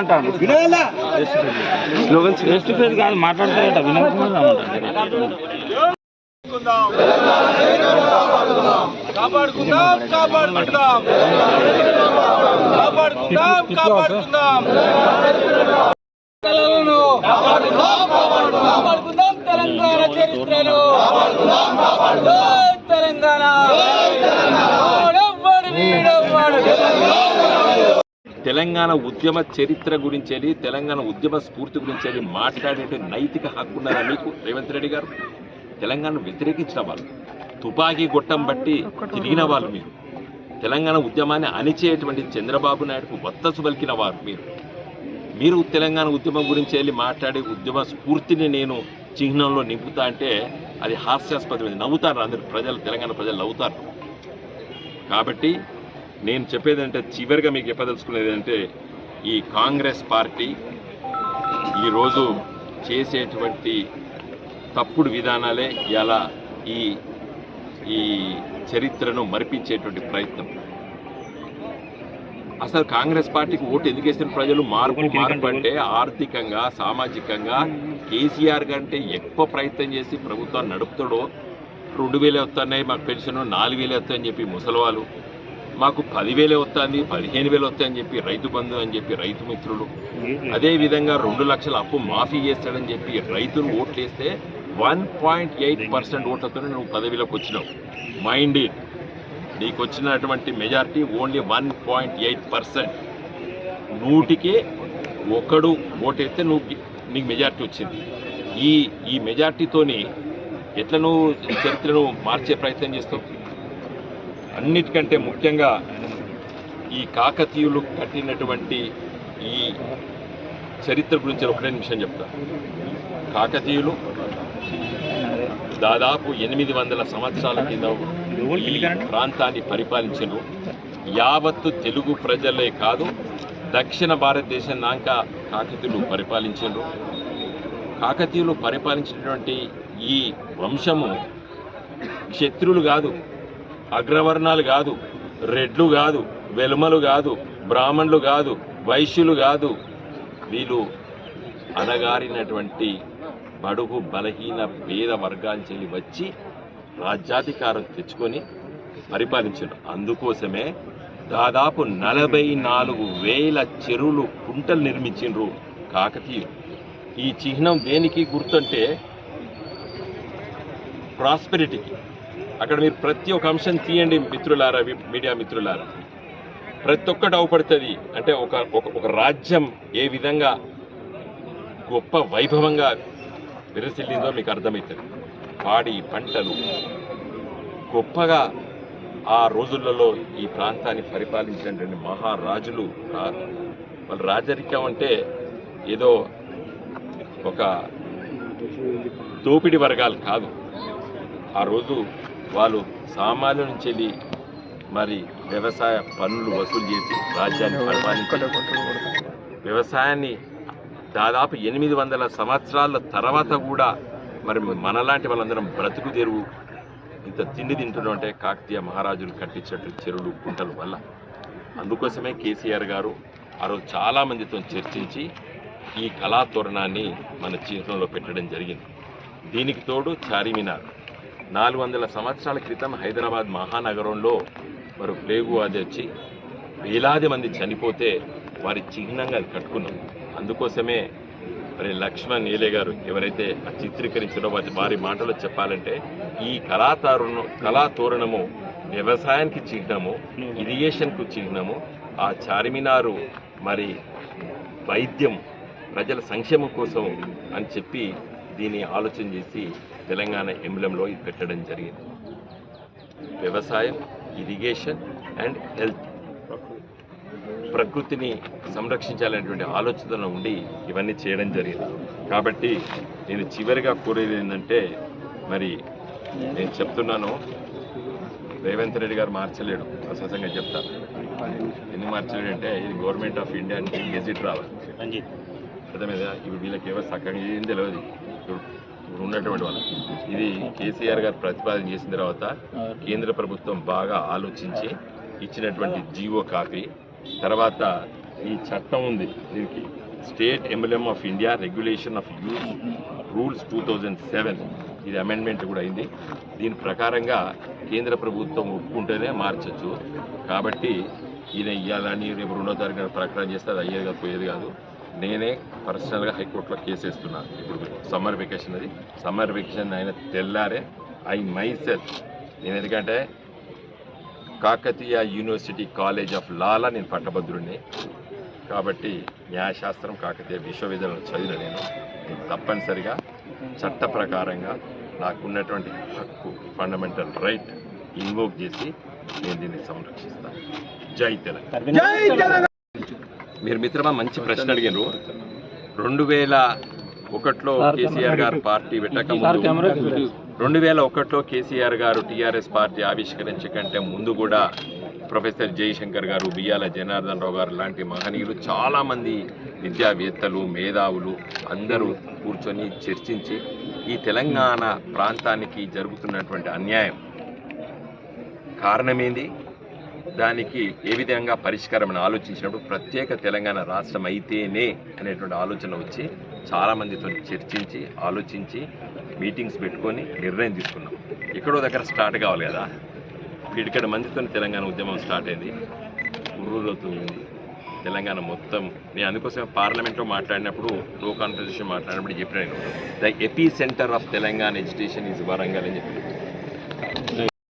రమ్మంటాను slogans face to face కాదు మాట్లాడతారట. వినోద్ కుమార్ రమ్మంటారు. కాపాడుకుందాం కాపాడుకుందాం. కాపాడుకుందాం కాపాడుకుందాం కళలను కాపాడుకుందాం తెలంగాణ చరిత్రను జై తెలంగాణ వాడెవ్వడు వీడెవ్వడు. తెలంగాణ ఉద్యమ చరిత్ర గురించి తెలంగాణ ఉద్యమ స్ఫూర్తి గురించి వెళ్ళి మాట్లాడే నైతిక హక్కు ఉన్నారా మీకు? రేవంత్ రెడ్డి గారు తెలంగాణ వ్యతిరేకించిన వాళ్ళు తుపాకీ గొట్టం బట్టి తిరిగిన వాళ్ళు మీరు. తెలంగాణ ఉద్యమాన్ని అణిచేటువంటి చంద్రబాబు నాయుడుకు వత్తసు పలికిన వారు మీరు. మీరు తెలంగాణ ఉద్యమం గురించి వెళ్ళి మాట్లాడే ఉద్యమ స్ఫూర్తిని నేను చిహ్నంలో నింపుతా అంటే అది హాస్యాస్పదమైంది. నవ్వుతారు అందరు ప్రజలు తెలంగాణ ప్రజలు నవ్వుతారు. కాబట్టి నేను చెప్పేది అంటే చివరిగా మీకు చెప్పదలుచుకునేది అంటే ఈ కాంగ్రెస్ పార్టీ ఈరోజు చేసేటువంటి తప్పుడు విధానాలే ఇలా ఈ ఈ చరిత్రను మరిపించేటువంటి ప్రయత్నం. అసలు కాంగ్రెస్ పార్టీకి ఓటు ఎందుకు వేసిన ప్రజలు మార్పు మార్పు అంటే ఆర్థికంగా సామాజికంగా కేసీఆర్ కంటే ఎక్కువ ప్రయత్నం చేసి ప్రభుత్వాన్ని నడుపుతాడో రెండు వేలే వస్తున్నాయి మాకు పెన్షన్ నాలుగు వేలే వస్తాయని చెప్పి ముసలివాళ్ళు మాకు పదివేలే వస్తుంది పదిహేను వేలు వస్తాయని చెప్పి రైతు బంధు అని చెప్పి రైతు మిత్రులు. అదే విధంగా రెండు లక్షల అప్పు మాఫీ చేస్తాడని చెప్పి రైతులు ఓట్లేస్తే వన్ పాయింట్ ఎయిట్ పర్సెంట్ ఓట్లతో నువ్వు పదవిలోకి వచ్చినావు. మైండ్ ఇట్ నీకు వచ్చినటువంటి majority only one point eight percent. నూటికి ఒకడు ఓటేస్తే నువ్వు నీకు మెజారిటీ వచ్చింది. ఈ ఈ మెజారిటీతోని ఎట్లా నువ్వు చరిత్రను మార్చే ప్రయత్నం చేస్తావు? అన్నిటికంటే ముఖ్యంగా ఈ కాకతీయులు కట్టినటువంటి ఈ చరిత్ర గురించి ఒకటే నిమిషం చెప్తా. కాకతీయులు దాదాపు ఎనిమిది వందల సంవత్సరాల కింద ఈ ప్రాంతాన్ని పరిపాలించారు యావత్తు తెలుగు ప్రజలే కాదు దక్షిణ భారతదేశం నాక కాకతీయులు పరిపాలించారు కాకతీయులు పరిపాలించినటువంటి ఈ వంశము క్షత్రులు కాదు అగ్రవర్ణాలు కాదు రెడ్లు కాదు వెలుమలు కాదు బ్రాహ్మణులు కాదు వైశ్యులు కాదు. వీళ్ళు అనగారినటువంటి బడుగు బలహీన పేద వర్గాలు చెల్లి వచ్చి రాజ్యాధికారం తెచ్చుకొని పరిపాలించారు. అందుకోసమే దాదాపు నలభై నాలుగు వేల చెరువులు కుంటలు నిర్మించిండ్రు కాకతీయులు. ఈ చిహ్నం దేనికి గుర్తుంటే ప్రాస్పెరిటీకి అక్కడ మీరు ప్రతి ఒక్క అంశం తీయండి మిత్రులారా మీడియా మిత్రులారా. ప్రతి ఒక్కటి అవపడుతుంది. అంటే ఒక ఒక ఒక రాజ్యం ఏ విధంగా గొప్ప వైభవంగా విరసిల్లిందో మీకు అర్థమవుతుంది. పాడి పంటలు గొప్పగా ఆ రోజులలో ఈ ప్రాంతాన్ని పరిపాలించినటువంటి మహారాజులు వాళ్ళ రాజరికం అంటే ఏదో ఒక దోపిడి వర్గాలు కాదు. ఆ రోజు వాళ్ళు సామాన్యుల నుంచి వెళ్ళి మరి వ్యవసాయ పన్నులు వసూలు చేసి రాజ్యాన్ని పరిపాలించారు. వ్యవసాయాన్ని దాదాపు ఎనిమిది వందల సంవత్సరాల తర్వాత కూడా మరి మనలాంటి వాళ్ళందరం బ్రతుకు తెరువు. ఇంత తిండి తింటున్నాం అంటే కాకతీయ మహారాజులు కట్టించేట్టు చెరువులు కుంటల వల్ల. అందుకోసమే కేసీఆర్ గారు ఆ రోజు చర్చించి ఈ కళాతోరణాన్ని మన జీవితంలో పెట్టడం జరిగింది. దీనికి తోడు చారిమినార్. నాలుగు వందల సంవత్సరాల క్రితం హైదరాబాద్ మహానగరంలో మరి ప్లేగు అది వచ్చి వేలాది మంది చనిపోతే వారి చిహ్నంగా అది కట్టుకున్నాం. అందుకోసమే మరి లక్ష్మణ్ నీలే గారు ఎవరైతే ఆ చిత్రీకరించారో వారి వారి మాటలో చెప్పాలంటే ఈ కళాతారుణం కళాతోరణము వ్యవసాయానికి చిహ్నము ఇరిగేషన్కు చిహ్నము ఆ చార్మినారు మరి వైద్యం ప్రజల సంక్షేమం కోసం అని చెప్పి దీన్ని ఆలోచన చేసి తెలంగాణ ఎంబ్లంలో ఇది పెట్టడం జరిగింది. వ్యవసాయం ఇరిగేషన్ అండ్ హెల్త్. ప్రకృతిని సంరక్షించాలనేటువంటి ఆలోచన ఉండి ఇవన్నీ చేయడం జరిగింది. కాబట్టి నేను చివరిగా కోరేది ఏంటంటే మరి నేను చెప్తున్నాను రేవంత్ రెడ్డి గారు మార్చలేడు ప్రశాసంగా చెప్తా. ఎందుకు మార్చలేడు అంటే ఇది గవర్నమెంట్ ఆఫ్ ఇండియా నుంచి గెజిట్ రావాలి. అర్థమైందా? ఇప్పుడు వీళ్ళకి ఎవరు చక్కగా ఏం తెలియదు ఇప్పుడు ఉన్నటువంటి వాళ్ళు. ఇది కేసీఆర్ గారు ప్రతిపాదన చేసిన తర్వాత కేంద్ర ప్రభుత్వం బాగా ఆలోచించి ఇచ్చినటువంటి జీవో కాపీ. తర్వాత ఈ చట్టం ఉంది దీనికి. State emblem of India regulation of use rules two thousand seven ఇది అమెండ్మెంట్ కూడా అయింది. దీని ప్రకారంగా కేంద్ర ప్రభుత్వం ఒప్పుకుంటేనే మార్చచ్చు. కాబట్టి ఈయన ఇవ్వాలని రేపు రెండో తారీఖున ప్రకటన చేస్తే అది అయ్యేది కాదు పోయేది కాదు. నేనే పర్సనల్గా హైకోర్టులో కేసు వేస్తున్నాను ఇప్పుడు సమ్మర్ వెకేషన్ అది. సమ్మర్ వెకేషన్ ఆయన తెల్లారే ఐ మై సెల్ఫ్ నేను ఎందుకంటే Kakatiya university college of law నేను పట్టభద్రుడిని. కాబట్టి న్యాయశాస్త్రం కాకతీయ విశ్వవిద్యాలయం చదివిన నేను. నేను తప్పనిసరిగా చట్ట ప్రకారంగా నాకున్నటువంటి హక్కు ఫండమెంటల్ రైట్ ఇన్వోక్ చేసి నేను దీన్ని సంరక్షిస్తాను. జై తెలంగాణ! మీరు మిత్రమా? మంచి ప్రశ్న అడిగారు. రెండు వేల ఒకటిలో కేసీఆర్ గారు పార్టీ పెట్టక ముందు రెండు వేల ఒకటిలో కేసీఆర్ గారు టీఆర్ఎస్ పార్టీ ఆవిష్కరించే కంటే ముందు కూడా ప్రొఫెసర్ జయశంకర్ గారు బియ్యాల జనార్దన్ రావు గారు లాంటి మహనీయులు చాలామంది విద్యావేత్తలు మేధావులు అందరూ కూర్చొని చర్చించి ఈ తెలంగాణ ప్రాంతానికి జరుగుతున్నటువంటి అన్యాయం కారణమేంది? దానికి ఏ విధంగా పరిష్కారం ఆలోచించినప్పుడు ప్రత్యేక తెలంగాణ రాష్ట్రం అయితేనే అనేటువంటి ఆలోచన వచ్చి చాలామందితో చర్చించి ఆలోచించి మీటింగ్స్ పెట్టుకొని నిర్ణయం తీసుకున్నాం. ఎక్కడో దగ్గర స్టార్ట్ కావాలి కదా. ఇక్కడ మందితో తెలంగాణ ఉద్యమం స్టార్ట్ అయింది. ఉర్రూరుతుంది తెలంగాణ మొత్తం. నేను అందుకోసం పార్లమెంట్లో మాట్లాడినప్పుడు లో కాన్ఫరెన్షన్ మాట్లాడినప్పుడు చెప్పిన నేను. The epicentre of Telangana education is Warangal అని చెప్పి.